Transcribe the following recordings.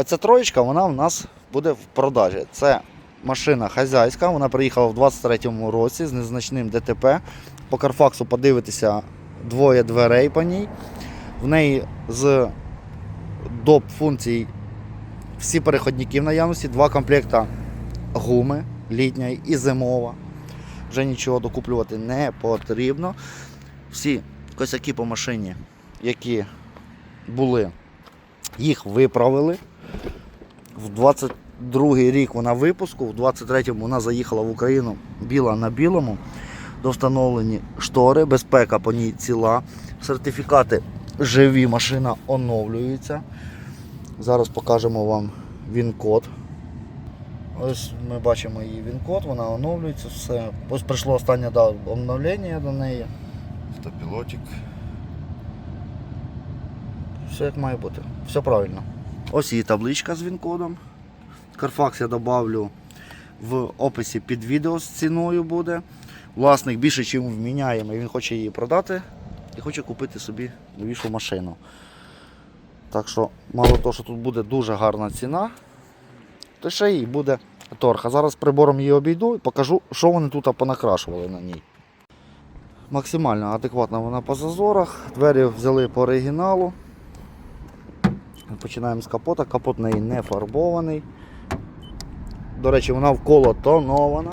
Оця троєчка вона в нас буде в продажі. Це машина хазяйська, вона приїхала в 23-му році з незначним ДТП. По Карфаксу подивитися двоє дверей по ній. В неї з доп функцій всі переходники в наявності, два комплекта гуми літня і зимова. Вже нічого докуплювати не потрібно. Всі косяки по машині, які були, їх виправили. В 22-й рік вона випуску, в 23-му вона заїхала в Україну біла на білому. Довстановлені штори, безпека по ній ціла. Сертифікати живі, машина оновлюється. Зараз покажемо вам він-код. Ось ми бачимо її він-код, вона оновлюється, все. Ось прийшло останнє да, обновлення до неї. Автопілотик. Все як має бути. Все правильно. Ось її табличка з він-кодом. Carfax я добавлю в описі під відео з ціною буде. Власник більше чим вміняємий, він хоче її продати і хоче купити собі новішу машину. Так що, мало того, що тут буде дуже гарна ціна, то ще й буде торг. А зараз прибором її обійду і покажу, що вони тут понакрашували на ній. Максимально адекватна вона по зазорах. Двері взяли по оригіналу. Починаємо з капота. Капот неї не фарбований. До речі, вона вколо тонована.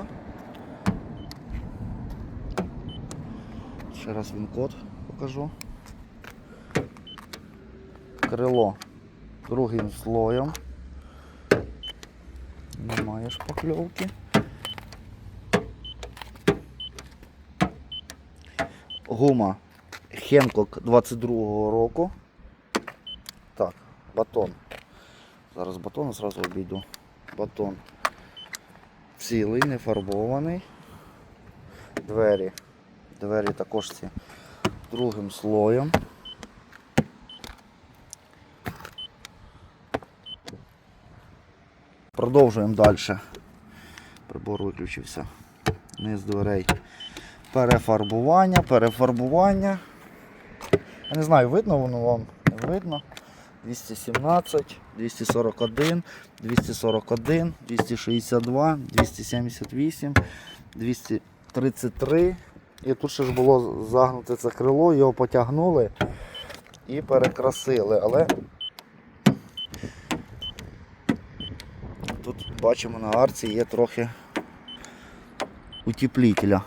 Ще раз він код покажу. Крило другим слоєм. Немає шпакльовки. Гума Хенкок 22-го року. Батон. Зараз батон зразу обійду. Батон цілий, не фарбований. Двері. Двері також ці другим слоєм. Продовжуємо далі. Прибор виключився. Низ дверей. Перефарбування, перефарбування. Я не знаю, видно воно вам? Видно. 217, 241, 241, 262, 278, 233. І тут ще ж було загнуте це крило, його потягнули і перекрасили. Але тут бачимо на арці є трохи утеплителя.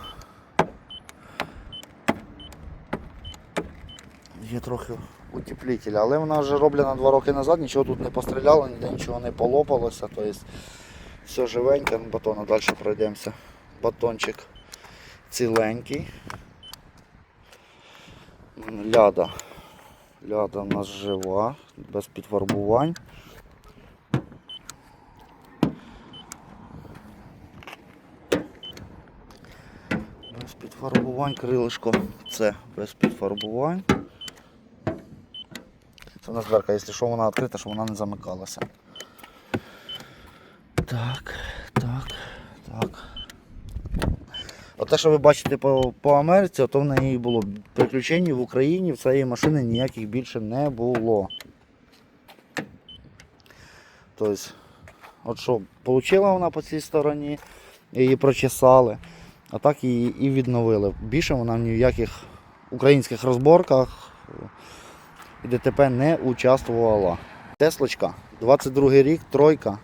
Є трохи утеплителя, але вона вже роблена два роки назад, нічого тут не постріляло, ніде нічого не полопалося, тобто все живеньке, ну, батона далі пройдемося. Батончик ціленький. Ляда. Ляда у нас жива, без підфарбувань. Без підфарбувань, крилишко це без підфарбувань. Це у нас дверка, якщо що вона відкрита, щоб вона не замикалася. Так, так, так. Оте, що ви бачите по, по Америці, то в неї було приключень в Україні, в цієї машини ніяких більше не було. Тобто, от що, отримала вона по цій стороні, її прочесали, а так її і відновили. Більше вона в ніяких українських розборках і ДТП не участвувала. Теслочка, 22 рік, тройка,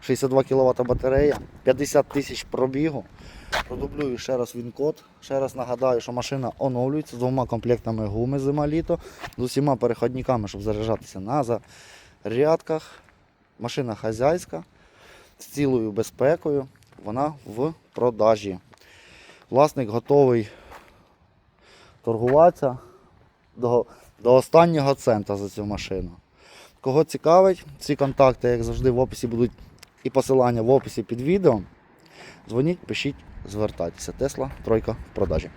62 кВт батарея, 50 тисяч пробігу. Продублюю ще раз він-код. Ще раз нагадаю, що машина оновлюється з двома комплектами гуми зима-літо, з усіма переходниками, щоб заряджатися на зарядках. Машина хазяйська з цілою безпекою. Вона в продажі. Власник готовий торгуватися до останнього цента за цю машину. Кого цікавить, ці контакти, як завжди, в описі будуть і посилання в описі під відео. Дзвоніть, пишіть, звертайтеся. Тесла, тройка в продажі.